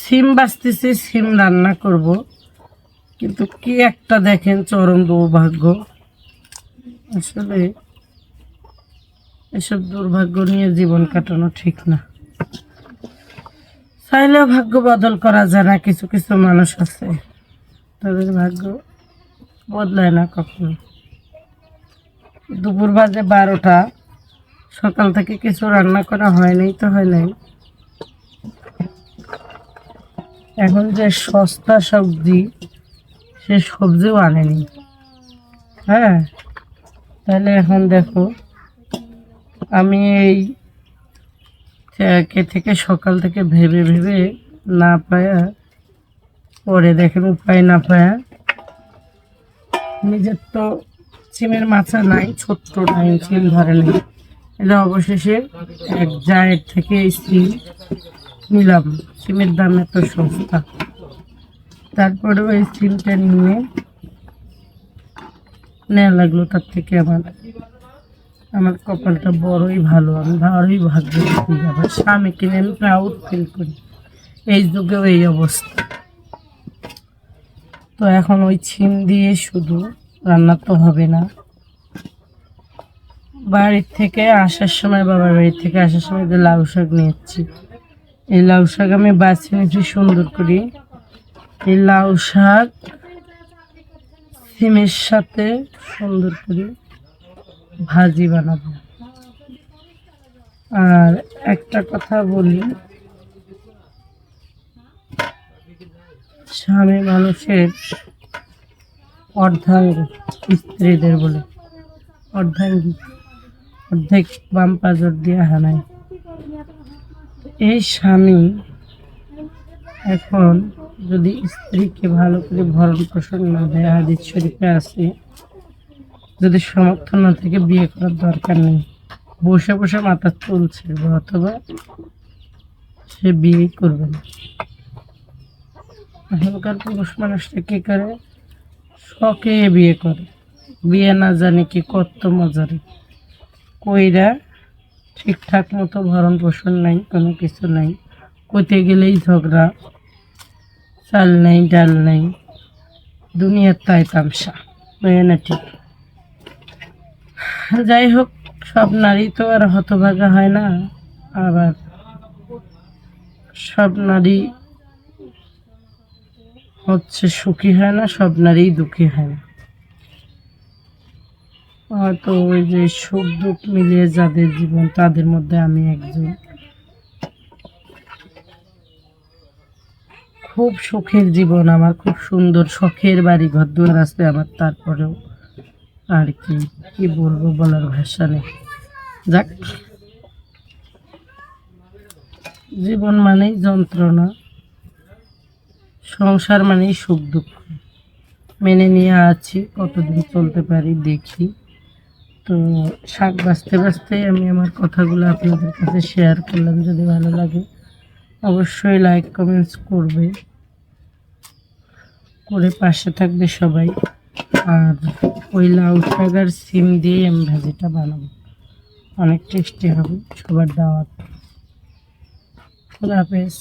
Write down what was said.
সিম বাঁচতেছি সিম রান্না করব। কিন্তু কি একটা দেখেন চরম দুর্ভাগ্য। আসলে এসব দুর্ভাগ্য নিয়ে জীবন কাটানো ঠিক না। চাইলেও ভাগ্য বদল করা যায় না কিছু কিছু মানুষ আছে, তাদের ভাগ্য বদলায় না কখনো। দুপুর বাজে বারোটা। সকাল থেকে কিছু রান্না করা হয় নাই তো হয় নাই এখন যে সস্তা সবজি, সে সবজিও আনেনি। হ্যাঁ তাহলে এখন দেখো, আমি এই থেকে সকাল থেকে ভেবে ভেবে না পায়া, পরে দেখেন উপায় না পায়া, নিজের তো সিমের মাথা নাই, ছোট্ট নাই সিম ধরে নেই। এটা অবশেষে এক জায়ের থেকে সিম নিলাম, সিমের দাম এত সস্তা। তারপরে ওই সিমটা নিয়ে নেওয়া লাগল তার থেকে আমার। আমার কপালটা বড়ই ভালো, আমি বড়ই ভাগ্যবতী আমার স্বামী কিনে আমি প্রাউড ফিল করি। এই যুগেও এই অবস্থা। তো এখন ওই ছিম দিয়ে শুধু রান্না তো হবে না। বাড়ির থেকে আসার সময়, বাবার বাড়ির থেকে আসার সময় যে লাউ শাক নিয়েছি। এই লাউ শাক আমি বাছি নিয়েছি সুন্দর করে। এই লাউ শাক সিমের সাথে সুন্দর করে ভাজি বানাবো। আর একটা কথা বলি, স্বামী মানুষের অর্ধাঙ্গ স্ত্রীদের বলে। অর্ধাঙ্গী। অর্ধেক বাম পাজর দিয়ে হানায়। এই স্বামী এখন যদি স্ত্রীকে ভালো করে ভরণ পোষণ না দেয়, হাদিস শরীফে আছে, যদি সমর্থন না থেকে, বিয়ে করার দরকার নেই। বসে বসে মাথা চলছে অথবা সে বিয়ে করবে না। এখনকার পুরুষ মানুষটা কি করে? শখে বিয়ে করে। বিয়ে না জানে কি কত মজারে। কইরা ঠিকঠাক মতো ভরণ পোষণ নাই, কোনো কিছু নাই। কইতে গেলেই ঝগড়া, চাল নাই, ডাল নাই, দুনিয়ার তাই তামসা বুঝে না ঠিক? যাই হোক, সব নারী তো আর হতভাগা হয় না, আবার সব নারী হচ্ছে সুখী হয় না, সব নারী দুঃখী হয় না। হয়তো ওই যে সুখ দুঃখ মিলিয়ে যাদের জীবন, তাদের মধ্যে আমি একজন। খুব সুখের জীবন আমার, খুব সুন্দর শখের বাড়ি ঘর দুয়ার আছে আমার, তারপরেও আর কি কি বলব বলার ভাষা নেই। যাক, জীবন মানেই যন্ত্রণা, সংসার মানেই সুখ দুঃখ। মেনে নিয়ে আছি, কতদিন চলতে পারি দেখি। তো শাক বাঁচতে বাঁচতে আমি আমার কথাগুলো আপনাদের কাছে শেয়ার করলাম যদি ভালো লাগে। অবশ্যই লাইক কমেন্টস করবে। করে পাশে থাকবে সবাই। আর ওই লাউ শাক আর সিম দিয়ে আমি ভাজিটা বানাবো। অনেক টেস্টি হবে সবার দাওয়াত। খুদা হাফেজ।